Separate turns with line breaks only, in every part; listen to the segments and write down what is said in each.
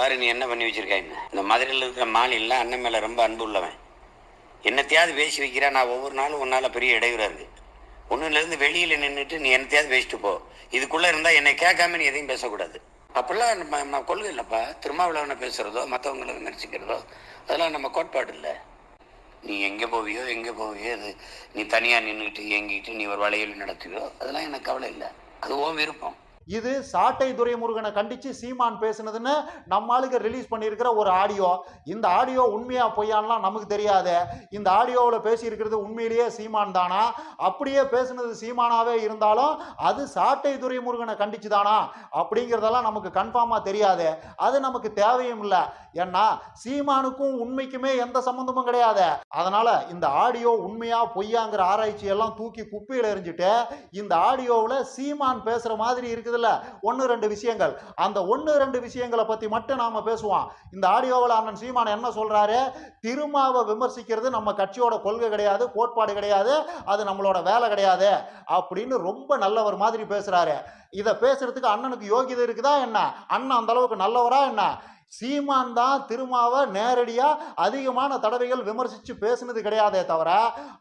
பாரு நீ என்ன பண்ணி வச்சிருக்காய்ன்னு இந்த மதுரையில் இருக்கிற மாநில அண்ணன் மேலே ரொம்ப அன்பு உள்ளவன். என்னத்தையாவது பேசி வைக்கிறா நான் ஒவ்வொரு நாளும் உன்னால் பெரிய இடையூறா இருக்கு. ஒன்றுலேருந்து வெளியில் நின்றுட்டு நீ என்னத்தையாவது பேசிட்டு போ. இதுக்குள்ளே இருந்தால் என்னை கேட்காம நீ எதையும் பேசக்கூடாது. அப்படிலாம் நம்ம நான் கொள்கை இல்லைப்பா. திருமாவளவனை பேசுகிறதோ மற்றவங்களை விமர்சிக்கிறதோ அதெல்லாம் நம்ம கோட்பாடு இல்லை. நீ எங்கே போவியோ எங்கே போவியோ அது நீ தனியாக நின்றுட்டு இயங்கிட்டு நீ ஒரு வளையல் நடத்துவியோ அதெல்லாம் எனக்கு கவலை இல்லை. அது விருப்பம்.
இது சாட்டை துரைமுருகனை கண்டிச்சு சீமான் பேசுனதுன்னு நம்ம ரிலீஸ் பண்ணியிருக்கிற ஒரு ஆடியோ இந்த ஆடியோ உண்மையா பொய்யான்லாம் நமக்கு தெரியாது. இந்த ஆடியோவில் பேசியிருக்கிறது உண்மையிலேயே சீமான் தானா? அப்படியே பேசுனது சீமானாவே இருந்தாலும் அது சாட்டை துரைமுருகனை கண்டிச்சு தானா? அப்படிங்கிறதெல்லாம் நமக்கு கன்ஃபார்மாக தெரியாது. அது நமக்கு தேவையும் இல்லை. ஏன்னா சீமானுக்கும் உண்மைக்குமே எந்த சம்மந்தமும் கிடையாது. அதனால இந்த ஆடியோ உண்மையா பொய்யாங்கிற ஆராய்ச்சி எல்லாம் தூக்கி குப்பையில் எரிஞ்சிட்டு இந்த ஆடியோவில் சீமான் பேசுகிற மாதிரி இருக்குது இருக்குதுல்ல ஒன்று ரெண்டு விஷயங்கள். அந்த ஒன்று ரெண்டு விஷயங்களை பற்றி மட்டும் நாம் பேசுவோம். இந்த ஆடியோவில் அண்ணன் சீமான் என்ன சொல்கிறாரு திருமாவை விமர்சிக்கிறது நம்ம கட்சியோட கொள்கை கிடையாது கோட்பாடு கிடையாது அது நம்மளோட வேலை கிடையாது அப்படின்னு ரொம்ப நல்லவர் மாதிரி பேசுகிறாரு இதை பேசுறதுக்கு அண்ணனுக்கு யோகிதை இருக்குதா என்ன? அண்ணன் அந்த அளவுக்கு நல்லவரா என்ன? சீமான் தான் திருமாவை நேரடியாக அதிகமான தடவைகள் விமர்சித்து பேசினது கிடையாதே தவிர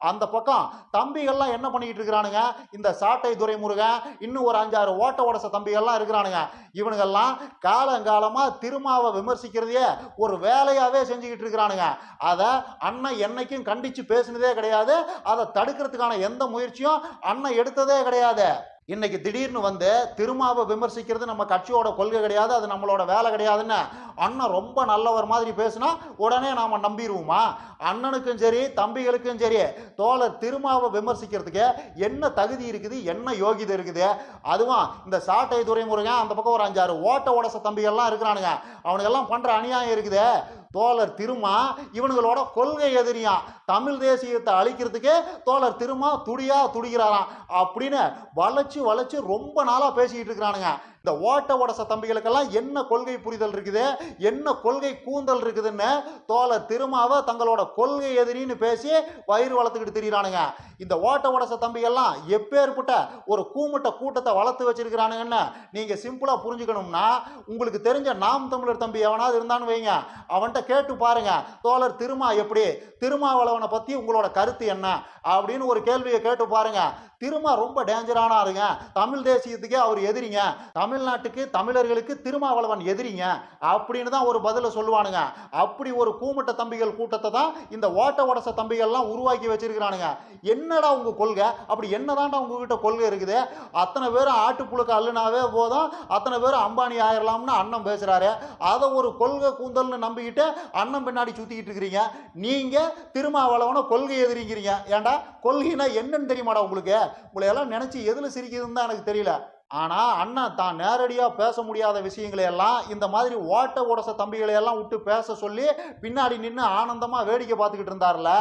அந்த பக்கம் தம்பிகள்லாம் என்ன பண்ணிக்கிட்டு இருக்கிறானுங்க? இந்த சாட்டை துரைமுருகன் இன்னும் ஒரு அஞ்சாறு ஓட்ட உடச தம்பிகள்லாம் இருக்கிறானுங்க. இவனுங்கெல்லாம் காலங்காலமாக திருமாவை விமர்சிக்கிறதையே ஒரு வேலையாகவே செஞ்சுக்கிட்டு இருக்கிறானுங்க. அதை அண்ணன் என்னைக்கும் கண்டித்து பேசினதே கிடையாது. அதை தடுக்கிறதுக்கான எந்த முயற்சியும் அண்ணன் எடுத்ததே கிடையாது. இன்னைக்கு திடீர்னு வந்து திருமாவை விமர்சிக்கிறது நம்ம கட்சியோட கொள்கை கிடையாது அது நம்மளோட வேலை கிடையாதுன்னு அண்ணன் ரொம்ப நல்லவர் மாதிரி பேசுனா உடனே நாம் நம்பிடுவோமா? அண்ணனுக்கும் சரி தம்பிகளுக்கும் சரி தோழர் திருமாவை விமர்சிக்கிறதுக்கு என்ன தகுதி இருக்குது என்ன யோகிதை இருக்குது? அதுவும் இந்த சாட்டை துறைமுருகன் அந்த பக்கம் ஒரு அஞ்சாறு ஓட்ட உடச தம்பிகள்லாம் இருக்கிறானுங்க. அவனுக்கெல்லாம் பண்ணுற அநியாயம் இருக்குது. தோழர் திருமா இவனுங்களோட கொள்கை எதிரியாம் தமிழ் தேசியத்தை அழிக்கிறதுக்கே தோழர் திருமா துடியா துடிக்கிறாராம். அப்படின்னு வளைச்சு வளைச்சு ரொம்ப நாளாக பேசிக்கிட்டு இருக்கிறானுங்க. இந்த ஓட்ட உடச தம்பிகளுக்கெல்லாம் என்ன கொள்கை புரிதல் இருக்குது? என்ன கொள்கை கூந்தல் இருக்குதுன்னு தோழர் திருமாவை தங்களோட கொள்கை எதிரின்னு பேசி வயிறு வளர்த்துக்கிட்டு திரியிறானுங்க. இந்த ஓட்ட உடச தம்பிகள்லாம் எப்பேற்பட்ட ஒரு கூமுட்ட கூட்டத்தை வளர்த்து வச்சிருக்கிறானுங்கன்னு நீங்கள் சிம்பிளாக புரிஞ்சுக்கணும்னா உங்களுக்கு தெரிஞ்ச நாம் தமிழர் தம்பி எவனாவது இருந்தான்னு வைங்க. அவன்கிட்ட கேட்டு பாருங்க. தோழர் திருமா எப்படி? திருமாவளவனை பற்றி உங்களோட கருத்து என்ன? அப்படின்னு ஒரு கேள்வியை கேட்டு பாருங்க. திருமா ரொம்ப டேஞ்சரான ஆளுங்க. தமிழ் தேசியத்துக்கே அவர் எதிரிங்க. தமிழ்நாட்டுக்கு தமிழர்களுக்கு திருமாவளவன் எதிரிங்க அப்படின்னு தான் ஒரு பதிலை சொல்லுவானுங்க. அப்படி ஒரு கூமுட்ட தம்பிகள் கூட்டத்தை தான் இந்த ஓட்ட உடச தம்பிகள்லாம் உருவாக்கி வச்சிருக்கிறானுங்க. என்னடா உங்க கொள்கை? அப்படி என்னதான்டா உங்ககிட்ட கொள்கை இருக்குது? அத்தனை பேரும் ஆட்டுப்புழுக்க அள்ளுனாவே போதும். அத்தனை பேரும் அம்பானி ஆயிரலாம்னு அண்ணன் பேசுறாரு. அதை ஒரு கொள்கை கூந்தல்னு நம்பிக்கிட்டு அண்ணன் பின்னாடி சுத்திக்கிட்டு இருக்கிறீங்க. நீங்க திருமாவளவனை கொள்கை எதிரிங்கிறீங்க. ஏன்டா? கொள்கைனா என்னன்னு தெரியுமாடா உங்களுக்கு? உங்களை எல்லாம் நினைச்சு எதுல சிரிக்குதுன்னு தான் எனக்கு தெரியல. ஆனால் அண்ணன் தான் நேரடியாக பேச முடியாத விஷயங்களை எல்லாம் இந்த மாதிரி ஓட்ட உடச தம்பிகளை எல்லாம் விட்டு பேச சொல்லி பின்னாடி நின்று ஆனந்தமாக வேடிக்கை பார்த்துக்கிட்டு இருந்தார்ல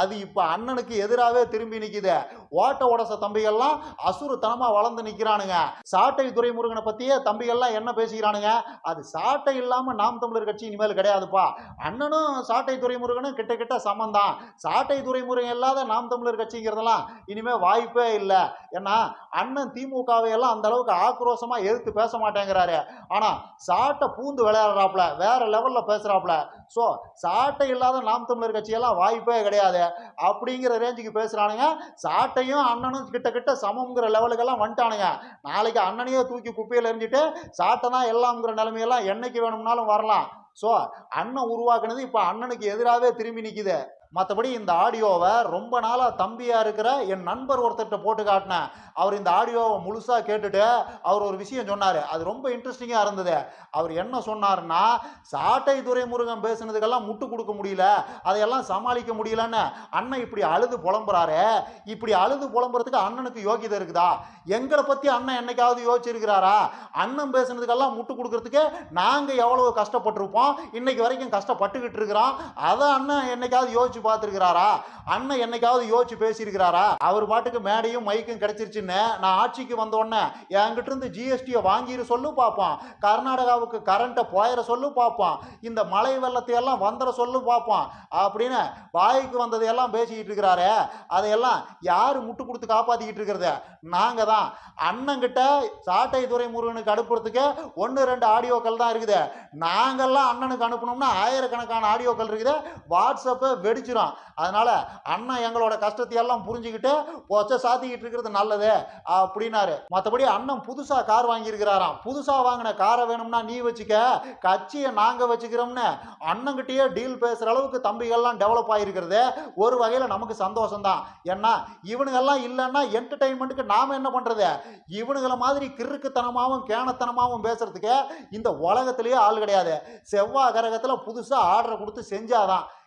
அது இப்போ அண்ணனுக்கு எதிராகவே திரும்பி நிற்குது ஓட்ட உடச தம்பிகள்லாம் அசுரத்தனமாக வளர்ந்து நிற்கிறானுங்க சாட்டை துரைமுருகனை பற்றியே தம்பிகள்லாம் என்ன பேசிக்கிறானுங்க? அது சாட்டை இல்லாமல் நாம் தமிழர் கட்சி இனிமேல் கிடையாதுப்பா. அண்ணனும் சாட்டை துரைமுருகனும் கிட்ட கிட்ட சமந்தான் சாட்டை துரைமுருகன் இல்லாத நாம் தமிழர் கட்சிங்கிறதெல்லாம் இனிமேல் வாய்ப்பே இல்லை. ஏன்னா அண்ணன் திமுகவை எல்லாம் அந்த அளவுக்கு ஆக்ரோஷமா எதிர்த்து பேச மாட்டேங்கிறாரு. ஆனா சாட்டை பூந்து விளையாடுறாப்புல வேற லெவல்ல பேசுகிறாப்புல ஸோ சாட்டை இல்லாத நாம் தமிழர் கட்சியெல்லாம் வாய்ப்பே கிடையாது. அப்படிங்கிற ரேஞ்சுக்கு பேசுறானுங்க. சாட்டையும் அண்ணனும் கிட்ட கிட்ட சமம்ங்கிற லெவலுக்கெல்லாம் வந்துட்டானுங்க. நாளைக்கு அண்ணனையே தூக்கி குப்பையில் எரிஞ்சிட்டு சாட்டை தான் எல்லாம்ங்கிற நிலைமையெல்லாம் என்னைக்கு வேணும்னாலும் வரலாம். ஸோ அண்ணன் உருவாக்குனது இப்போ அண்ணனுக்கு எதிராகவே திரும்பி நிற்குது மற்றபடி இந்த ஆடியோவை ரொம்ப நாளாக தம்பியாக இருக்கிற என் நண்பர் ஒருத்தர்கிட்ட போட்டு காட்டினேன். அவர் இந்த ஆடியோவை முழுசாக கேட்டுட்டு அவர் ஒரு விஷயம் சொன்னார். அது ரொம்ப இன்ட்ரெஸ்டிங்காக இருந்தது. அவர் என்ன சொன்னார்னா சாட்டை துரைமுருகன் பேசுனதுக்கெல்லாம் முட்டு கொடுக்க முடியல. அதையெல்லாம் சமாளிக்க முடியலன்னு அண்ணன் இப்படி அழுது புலம்புறாரு. இப்படி அழுது புலம்புறதுக்கு அண்ணனுக்கு யோகிதை இருக்குதா? எங்களை பற்றி அண்ணன் என்னைக்காவது யோசிச்சிருக்கிறாரா? அண்ணன் பேசுனதுக்கெல்லாம் முட்டு கொடுக்கறதுக்கு நாங்கள் எவ்வளோ கஷ்டப்பட்டிருப்போம்? இன்னைக்கு வரைக்கும் கஷ்டப்பட்டுக்கிட்டு இருக்கிறோம். அதை அண்ணன் என்னைக்காவது யோசிச்சு பார்த்துருக்கிறாரா? அண்ணன் என்னைக்காவது யோசிச்சு பேசியிருக்கிறாரா? அவர் பாட்டுக்கு மேடையும் மைக்கும் கிடைச்சிருச்சுன்னு நான் ஆட்சிக்கு வந்த உடனே என்கிட்ட இருந்து ஜிஎஸ்டியை வாங்கிரு சொல்லு பார்ப்போம் கர்நாடகாவுக்கு கரண்ட்டை போயிட சொல்லு பார்ப்போம் இந்த மழை வெள்ளத்தை எல்லாம் வந்துட சொல்லு பார்ப்போம் அப்படின்னு வாய்க்கு வந்ததையெல்லாம் பேசிக்கிட்டு இருக்கிறாரே. அதையெல்லாம் யார் முட்டு கொடுத்து காப்பாற்றிக்கிட்டு இருக்கிறது? நாங்கள் தான். அண்ணங்கிட்ட சாட்டை துறை முருகனுக்கு அனுப்புறதுக்கு ஒன்று ரெண்டு ஆடியோக்கள் தான் இருக்குது. நாங்கள்லாம் அண்ணனுக்கு அனுப்பணும்னா ஆயிரக்கணக்கான ஆடியோக்கள் இருக்குது. வாட்ஸ்அப்பை வெடிச்சிடும் அதனால் அண்ணன் எங்களோட கஷ்டத்தையெல்லாம் புரிஞ்சுக்கிட்டு போச்ச சாத்திக்கிட்டு இருக்கிறது நல்லது அப்படின்னாரு. மற்றபடி அண்ணன் புதுசாக கார் வாங்கியிருக்கிறாராம். புதுசாக வாங்கின காரை வேணும்னா நீ வச்சுக்க கட்சியை நாங்கள் வச்சுக்கிறோம்னு அண்ணங்கிட்டயே டீல் பேசுகிற அளவுக்கு தம்பிகள்லாம் டெவலப் ஆகிருக்கிறது ஒரு வகையில் நமக்கு சந்தோஷம்தான். ஏன்னா இவனுங்கெல்லாம் இல்லைன்னா என்டர்டைன்மெண்ட்டுக்கு நாம் என்ன பண்ணுறது இவனுங்களை மாதிரி கிறுக்குத்தனமாகவும் கேனத்தனமாகவும் பேசுகிறதுக்கு இந்த உலகத்திலேயே ஆள் கிடையாது. செவ்வாய் கிரகத்தில் புதுசாக ஆர்டரை கொடுத்து செஞ்சாதான்.